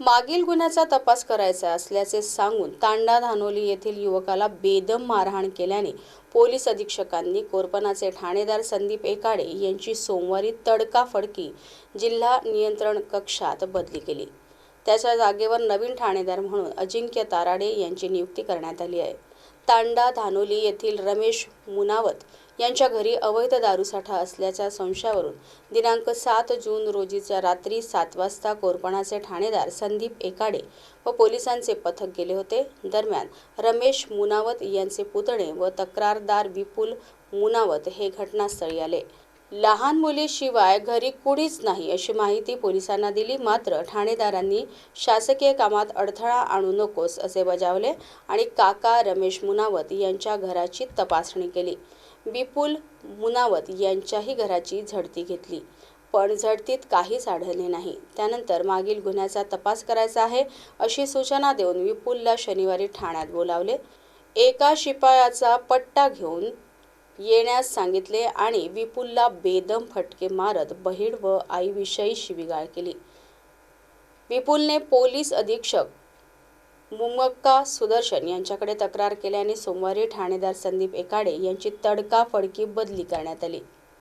मागील गुन्ह्याचा तपास करायचा असल्याचे सांगून तांडा धानोली येथील युवकाला बेदम मारहाण केल्याने पोलीस अधीक्षकांनी कोरपनाचे ठाणेदार संदीप एकाडे यांची सोमवारी तडकाफडकी जिल्हा नियंत्रण कक्षात बदली केली. त्याच्या जागेवर नवीन ठाणेदार म्हणून अजिंक्य ताराडे यांची नियुक्ती करण्यात आली आहे. तांडा धानोली येथील रमेश मुनावत यांच्या घरी अवैध दारूसाठा असल्याच्या संशयावरून दिनांक सात जून रोजीच्या रात्री सात वाजता कोरपणाचे ठाणेदार संदीप एकाडे व पोलिसांचे पथक गेले होते. दरम्यान रमेश मुनावत यांचे पुतणे व तक्रारदार विपुल मुनावत हे घटनास्थळी आले. लहान मुलीशिवाय घरी कुणीच नाही अशी माहिती पोलिसांना दिली. मात्र ठाणेदारांनी शासकीय कामात अडथळा आणू नकोस असे बजावले आणि काका रमेश मुनावत यांच्या घराची तपासणी केली. विपुल मुनावत यांच्याही घराची झडती घेतली. पण झडतीत काहीच आढळले नाही. त्यानंतर मागील गुन्ह्याचा तपास करायचा आहे अशी सूचना देऊन विपुलला शनिवारी ठाण्यात बोलावले. एका शिपायाचा पट्टा घेऊन येण्यास सांगितले आणि विपुलला बेदम फटके मारत बहीण व आईविषयी शिवीगाळ केली. विपुलने पोलीस अधीक्षक मुमक्का सुदर्शन यांच्याकडे तक्रार केल्याने सोमवारी ठाणेदार संदीप एकाडे यांची तडकाफडकी बदली करण्यात आली.